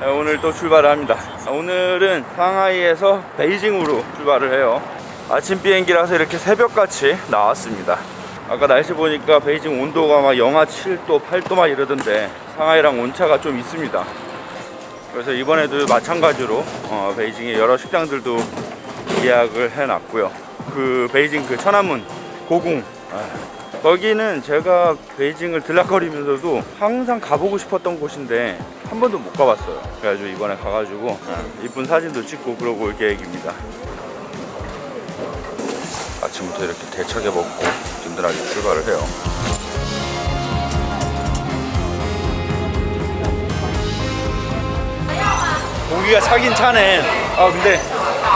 네, 오늘 또 출발을 합니다. 오늘은 상하이에서 베이징으로 출발을 해요. 아침 비행기라서 이렇게 새벽같이 나왔습니다. 아까 날씨 보니까 베이징 온도가 막 영하 7도, 8도 막 이러던데 상하이랑 온차가 좀 있습니다. 그래서 이번에도 마찬가지로 어, 베이징의 여러 식당들도 예약을 해놨고요. 그 베이징 그 천안문 고궁 아, 거기는 제가 베이징을 들락거리면서도 항상 가보고 싶었던 곳인데 한 번도 못 가봤어요. 그래가지고 이번에 가가지고 아, 이쁜 사진도 찍고 그러고 올 계획입니다. 아침부터 이렇게 대차게 먹고 든든하게 출발을 해요. 고기가 차긴 차네. 아 근데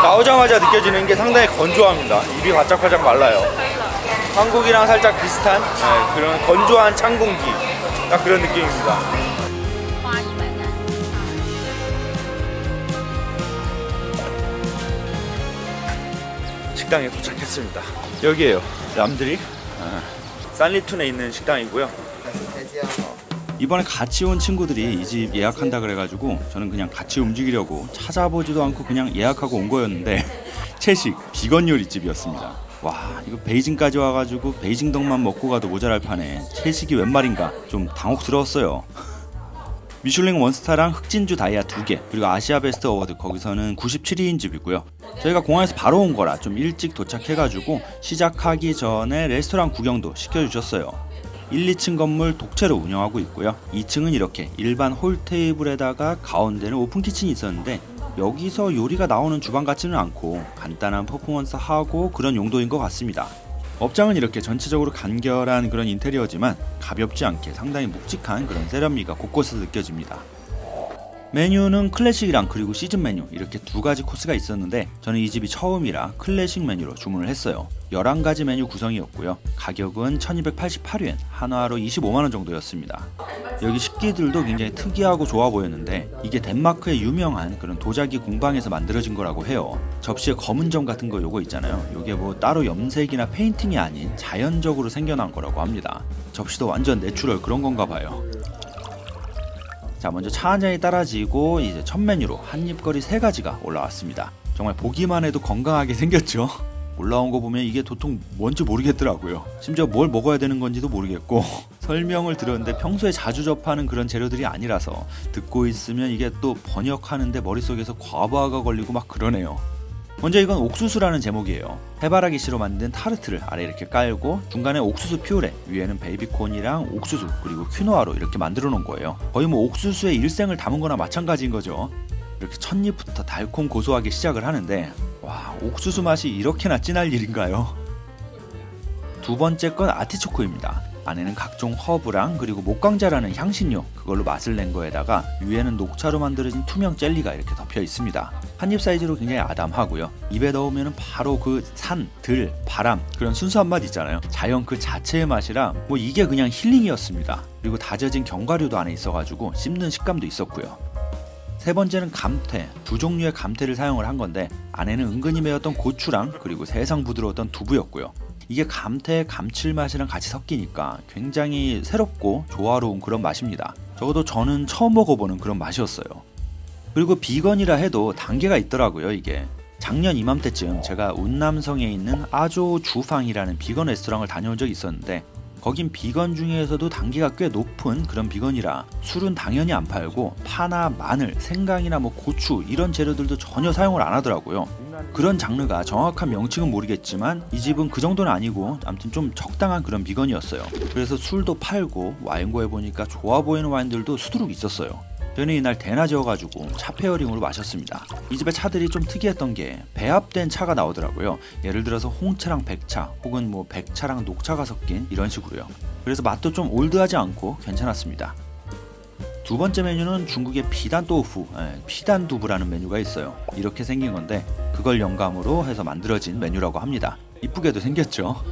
나오자마자 느껴지는 게 상당히 건조합니다. 입이 바짝바짝 말라요. 한국이랑 살짝 비슷한 네, 그런 건조한 창공기 딱 그런 느낌입니다. 식당에 도착했습니다. 여기에요. 남들이 아. 산리툰에 있는 식당이고요. 이번에 같이 온 친구들이 이 집 예약한다 그래가지고 저는 그냥 같이 움직이려고 찾아보지도 않고 그냥 예약하고 온 거였는데 채식 비건 요리집이었습니다. 와 이거 베이징까지 와가지고 베이징 덕만 먹고 가도 모자랄 판에 채식이 웬 말인가 좀 당혹스러웠어요. 미슐랭 원스타랑 흑진주 다이아 두 개 그리고 아시아 베스트 어워드 거기서는 97위인 집이고요. 저희가 공항에서 바로 온 거라 좀 일찍 도착해가지고 시작하기 전에 레스토랑 구경도 시켜주셨어요. 1, 2층 건물 독채로 운영하고 있고요. 2층은 이렇게 일반 홀 테이블에다가 가운데는 오픈 키친이 있었는데 여기서 요리가 나오는 주방 같지는 않고 간단한 퍼포먼스 하고 그런 용도인 것 같습니다. 업장은 이렇게 전체적으로 간결한 그런 인테리어지만 가볍지 않게 상당히 묵직한 그런 세련미가 곳곳에서 느껴집니다. 메뉴는 클래식이랑 그리고 시즌 메뉴 이렇게 두 가지 코스가 있었는데 저는 이 집이 처음이라 클래식 메뉴로 주문을 했어요. 11가지 메뉴 구성이었고요. 가격은 1288엔, 한화로 25만원 정도였습니다. 여기 식기들도 굉장히 특이하고 좋아 보였는데 이게 덴마크의 유명한 그런 도자기 공방에서 만들어진 거라고 해요. 접시에 검은 점 같은 거 요거 있잖아요. 요게 뭐 따로 염색이나 페인팅이 아닌 자연적으로 생겨난 거라고 합니다. 접시도 완전 내추럴 그런 건가 봐요. 자 먼저 차 한 잔이 따라지고 이제 첫 메뉴로 한입거리 세 가지가 올라왔습니다. 정말 보기만 해도 건강하게 생겼죠. 올라온 거 보면 이게 도통 뭔지 모르겠더라고요. 심지어 뭘 먹어야 되는 건지도 모르겠고 설명을 들었는데 평소에 자주 접하는 그런 재료들이 아니라서 듣고 있으면 이게 또 번역하는데 머릿속에서 과부하가 걸리고 막 그러네요. 먼저 이건 옥수수라는 제목이에요. 해바라기 씨로 만든 타르트를 아래 이렇게 깔고 중간에 옥수수 퓨레, 위에는 베이비콘이랑 옥수수 그리고 퀴노아로 이렇게 만들어 놓은 거예요. 거의 뭐 옥수수의 일생을 담은 거나 마찬가지인 거죠. 이렇게 첫 입부터 달콤 고소하게 시작을 하는데 와 옥수수 맛이 이렇게나 진할 일인가요? 두 번째 건 아티초코입니다. 안에는 각종 허브랑 그리고 목광자라는 향신료 그걸로 맛을 낸 거에다가 위에는 녹차로 만들어진 투명 젤리가 이렇게 덮여 있습니다. 한 입 사이즈로 굉장히 아담하고요. 입에 넣으면 바로 그 산, 들, 바람 그런 순수한 맛 있잖아요. 자연 그 자체의 맛이라 뭐 이게 그냥 힐링이었습니다. 그리고 다져진 견과류도 안에 있어가지고 씹는 식감도 있었고요. 세 번째는 감태. 두 종류의 감태를 사용을 한 건데 안에는 은근히 매웠던 고추랑 그리고 세상 부드러웠던 두부였고요. 이게 감태의 감칠맛이랑 같이 섞이니까 굉장히 새롭고 조화로운 그런 맛입니다. 적어도 저는 처음 먹어보는 그런 맛이었어요. 그리고 비건이라 해도 단계가 있더라고요, 이게. 작년 이맘때쯤 제가 운남성에 있는 아조 주팡이라는 비건 레스토랑을 다녀온 적이 있었는데 거긴 비건 중에서도 단계가 꽤 높은 그런 비건이라 술은 당연히 안 팔고 파나 마늘, 생강이나 뭐 고추 이런 재료들도 전혀 사용을 안 하더라고요. 그런 장르가 정확한 명칭은 모르겠지만 이 집은 그 정도는 아니고 아무튼 좀 적당한 그런 비건이었어요. 그래서 술도 팔고 와인고에 보니까 좋아 보이는 와인들도 수두룩 있었어요. 저는 이날 대낮이어가지고 차 페어링으로 마셨습니다. 이 집의 차들이 좀 특이했던 게 배합된 차가 나오더라고요. 예를 들어서 홍차랑 백차 혹은 뭐 백차랑 녹차가 섞인 이런 식으로요. 그래서 맛도 좀 올드하지 않고 괜찮았습니다. 두 번째 메뉴는 중국의 피단 또후, 예, 피단 두부라는 메뉴가 있어요. 이렇게 생긴 건데 그걸 영감으로 해서 만들어진 메뉴라고 합니다. 이쁘게도 생겼죠.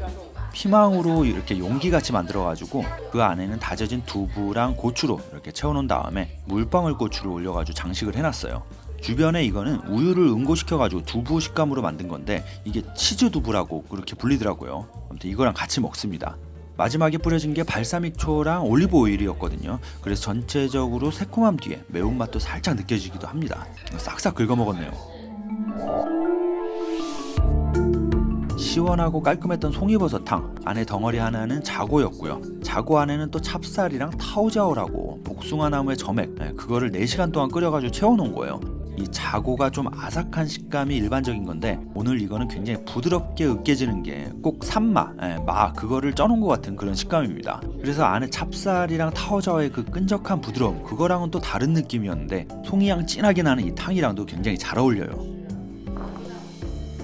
피망으로 이렇게 용기같이 만들어가지고 그 안에는 다져진 두부랑 고추로 이렇게 채워놓은 다음에 물방울 고추를 올려가지고 장식을 해놨어요. 주변에 이거는 우유를 응고시켜가지고 두부 식감으로 만든 건데 이게 치즈 두부라고 그렇게 불리더라고요. 아무튼 이거랑 같이 먹습니다. 마지막에 뿌려진 게 발사믹초랑 올리브 오일이었거든요. 그래서 전체적으로 새콤함 뒤에 매운맛도 살짝 느껴지기도 합니다. 싹싹 긁어 먹었네요. 시원하고 깔끔했던 송이버섯탕. 안에 덩어리 하나는 자고였고요. 자고 안에는 또 찹쌀이랑 타오자오라고 복숭아 나무의 점액. 네, 그거를 4시간 동안 끓여가지고 채워놓은 거예요. 이 자고가 좀 아삭한 식감이 일반적인 건데 오늘 이거는 굉장히 부드럽게 으깨지는 게 꼭 산마, 예, 마 그거를 쪄놓은 것 같은 그런 식감입니다. 그래서 안에 찹쌀이랑 타오자오의 그 끈적한 부드러움 그거랑은 또 다른 느낌이었는데 송이향 진하게 나는 이 탕이랑도 굉장히 잘 어울려요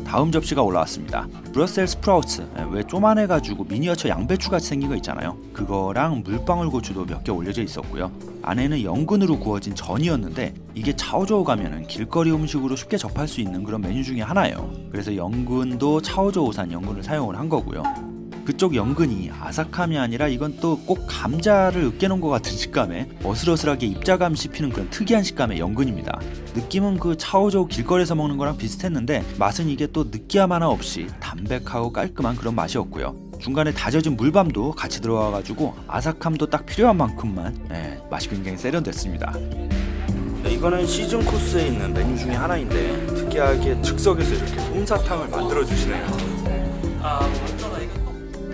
다음 접시가 올라왔습니다. 브러셀 스프라우츠 예, 왜 쪼만해가지고 미니어처 양배추 같이 생긴 거 있잖아요. 그거랑 물방울 고추도 몇 개 올려져 있었고요. 안에는 연근으로 구워진 전이었는데 이게 차오저우 가면은 길거리 음식으로 쉽게 접할 수 있는 그런 메뉴 중에 하나예요. 그래서 연근도 차오저우산 연근을 사용을 한 거고요. 그쪽 연근이 아삭함이 아니라 이건 또 꼭 감자를 으깨놓은 것 같은 식감에 어슬어슬하게 입자감 씹히는 그런 특이한 식감의 연근입니다. 느낌은 그 차오저우 길거리에서 먹는 거랑 비슷했는데 맛은 이게 또 느끼함 하나 없이 담백하고 깔끔한 그런 맛이었고요. 중간에 다져진 물밤도 같이 들어와가지고 아삭함도 딱 필요한 만큼만 예, 맛이 굉장히 세련됐습니다. 네, 이거는 시즌 코스에 있는 메뉴 중에 하나인데 특이하게 즉석에서 이렇게 솜사탕을 만들어 주시네요.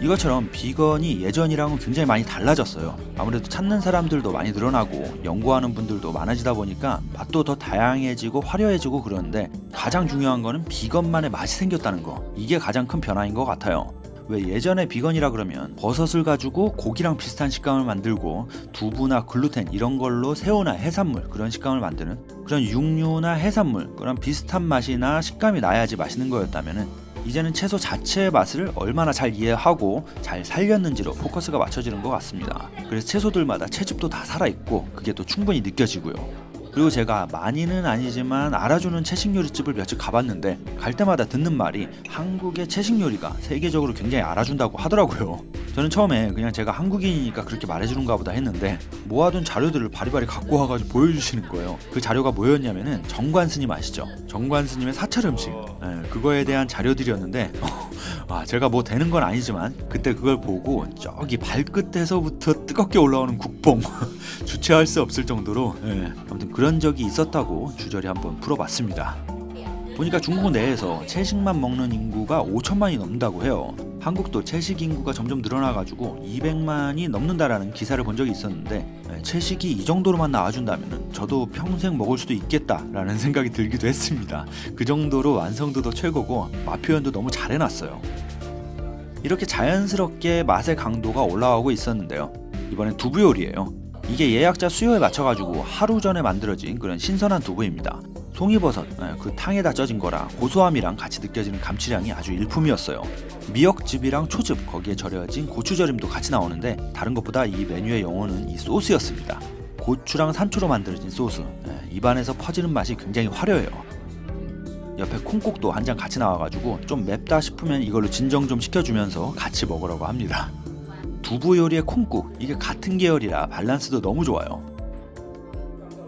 이것처럼 비건이 예전이랑은 굉장히 많이 달라졌어요. 아무래도 찾는 사람들도 많이 늘어나고 연구하는 분들도 많아지다 보니까 맛도 더 다양해지고 화려해지고 그러는데 가장 중요한 거는 비건만의 맛이 생겼다는 거. 이게 가장 큰 변화인 것 같아요. 왜 예전에 비건이라 그러면 버섯을 가지고 고기랑 비슷한 식감을 만들고 두부나 글루텐 이런 걸로 새우나 해산물 그런 식감을 만드는 그런 육류나 해산물 그런 비슷한 맛이나 식감이 나야지 맛있는 거였다면은 이제는 채소 자체의 맛을 얼마나 잘 이해하고 잘 살렸는지로 포커스가 맞춰지는 것 같습니다. 그래서 채소들마다 채즙도 다 살아있고 그게 또 충분히 느껴지고요. 그리고 제가 많이는 아니지만 알아주는 채식 요리집을 몇집 가봤는데 갈 때마다 듣는 말이 한국의 채식 요리가 세계적으로 굉장히 알아준다고 하더라고요. 저는 처음에 그냥 제가 한국인이니까 그렇게 말해주는가 보다 했는데 모아둔 자료들을 바리바리 갖고 와가지고 보여주시는 거예요. 그 자료가 뭐였냐면은 정관 스님 아시죠? 정관 스님의 사찰 음식 네, 그거에 대한 자료들이었는데 아 제가 뭐 되는 건 아니지만 그때 그걸 보고 저기 발끝에서부터 뜨겁게 올라오는 국뽕 주체할 수 없을 정도로 예, 아무튼 그런 적이 있었다고 주저리 한번 풀어봤습니다. 보니까 중국 내에서 채식만 먹는 인구가 5천만이 넘는다고 해요. 한국도 채식 인구가 점점 늘어나가지고 200만이 넘는다라는 기사를 본 적이 있었는데 예, 채식이 이 정도로만 나와준다면 저도 평생 먹을 수도 있겠다라는 생각이 들기도 했습니다. 그 정도로 완성도도 최고고 맛 표현도 너무 잘 해놨어요. 이렇게 자연스럽게 맛의 강도가 올라가고 있었는데요. 이번엔 두부 요리예요. 이게 예약자 수요에 맞춰가지고 하루 전에 만들어진 그런 신선한 두부입니다. 송이버섯, 예, 그 탕에다 쪄진 거라 고소함이랑 같이 느껴지는 감칠향이 아주 일품이었어요. 미역즙이랑 초즙, 거기에 절여진 고추절임도 같이 나오는데 다른 것보다 이 메뉴의 영혼은 이 소스였습니다. 고추랑 산초로 만들어진 소스, 예, 입안에서 퍼지는 맛이 굉장히 화려해요. 옆에 콩국도 한잔 같이 나와가지고 좀 맵다 싶으면 이걸로 진정 좀 시켜주면서 같이 먹으라고 합니다. 두부 요리의 콩국 이게 같은 계열이라 밸런스도 너무 좋아요.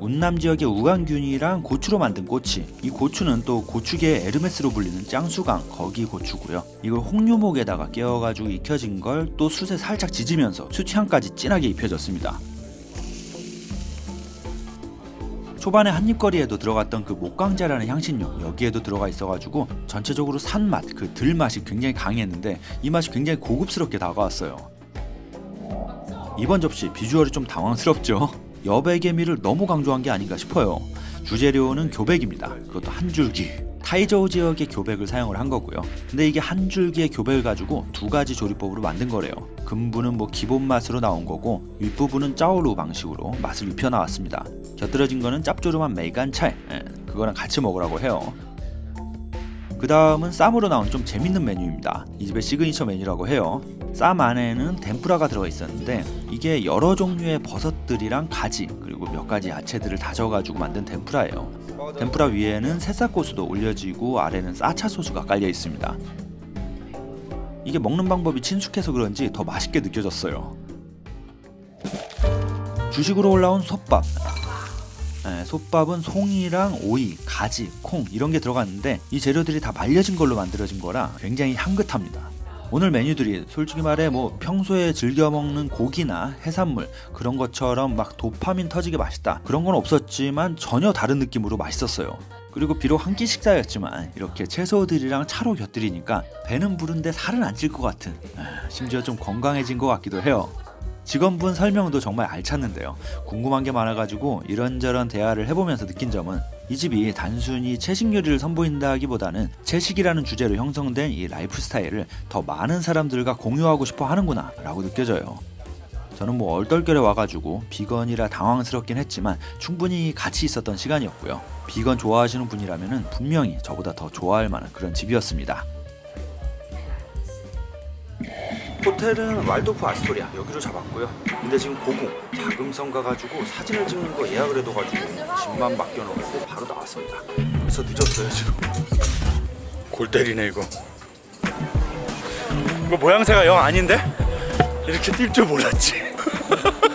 운남 지역의 우강균이랑 고추로 만든 꼬치. 이 고추는 또 고추계의 에르메스로 불리는 짱수강 거기 고추고요. 이걸 홍유목에다가 깨워가지고 익혀진 걸 또 숯에 살짝 지지면서 수치향까지 진하게 입혀졌습니다. 초반에 한입거리에도 들어갔던 그 목광자라는 향신료 여기에도 들어가 있어가지고 전체적으로 산맛 그 들맛이 굉장히 강했는데 이 맛이 굉장히 고급스럽게 다가왔어요. 이번 접시 비주얼이 좀 당황스럽죠. 여백의 미를 너무 강조한 게 아닌가 싶어요. 주재료는 교백입니다. 그것도 한 줄기. 타이저우 지역의 교백을 사용을 한 거고요. 근데 이게 한 줄기의 교백을 가지고 두 가지 조리법으로 만든 거래요. 근부는 뭐 기본 맛으로 나온 거고 윗부분은 짜오루 방식으로 맛을 입혀 나왔습니다. 곁들여진 거는 짭조름한 메이간차이. 예, 그거랑 같이 먹으라고 해요. 그 다음은 쌈으로 나온 좀 재밌는 메뉴입니다. 이 집의 시그니처 메뉴라고 해요. 쌈 안에는 덴푸라가 들어가 있었는데 이게 여러 종류의 버섯들이랑 가지 그리고 몇 가지 야채들을 다져가지고 만든 덴푸라예요. 덴푸라 위에는 새싹고수도 올려지고 아래는 싸차 소스가 깔려 있습니다. 이게 먹는 방법이 친숙해서 그런지 더 맛있게 느껴졌어요. 주식으로 올라온 솥밥. 네, 솥밥은 송이랑 오이, 가지, 콩 이런 게 들어갔는데 이 재료들이 다 말려진 걸로 만들어진 거라 굉장히 향긋합니다. 오늘 메뉴들이 솔직히 말해 뭐 평소에 즐겨 먹는 고기나 해산물 그런 것처럼 막 도파민 터지게 맛있다 그런 건 없었지만 전혀 다른 느낌으로 맛있었어요. 그리고 비록 한 끼 식사였지만 이렇게 채소들이랑 차로 곁들이니까 배는 부른데 살은 안 찔 것 같은 아, 심지어 좀 건강해진 것 같기도 해요. 직원분 설명도 정말 알찼는데요. 궁금한 게 많아가지고 이런저런 대화를 해보면서 느낀 점은 이 집이 단순히 채식 요리를 선보인다기보다는 채식이라는 주제로 형성된 이 라이프 스타일을 더 많은 사람들과 공유하고 싶어 하는구나 라고 느껴져요. 저는 뭐 얼떨결에 와가지고 비건이라 당황스럽긴 했지만 충분히 가치 있었던 시간이었고요. 비건 좋아하시는 분이라면 분명히 저보다 더 좋아할 만한 그런 집이었습니다. 호텔은 왈도프 아스토리아 여기로 잡았고요. 근데 지금 고궁 자금성 가가지고 사진을 찍는 거 예약을 해둬가지고 집만 맡겨놓고 바로 나왔습니다. 그래서 늦었어요 지금. 골 때리네 이거. 이거 모양새가 영 아닌데? 이렇게 뛸 줄 몰랐지.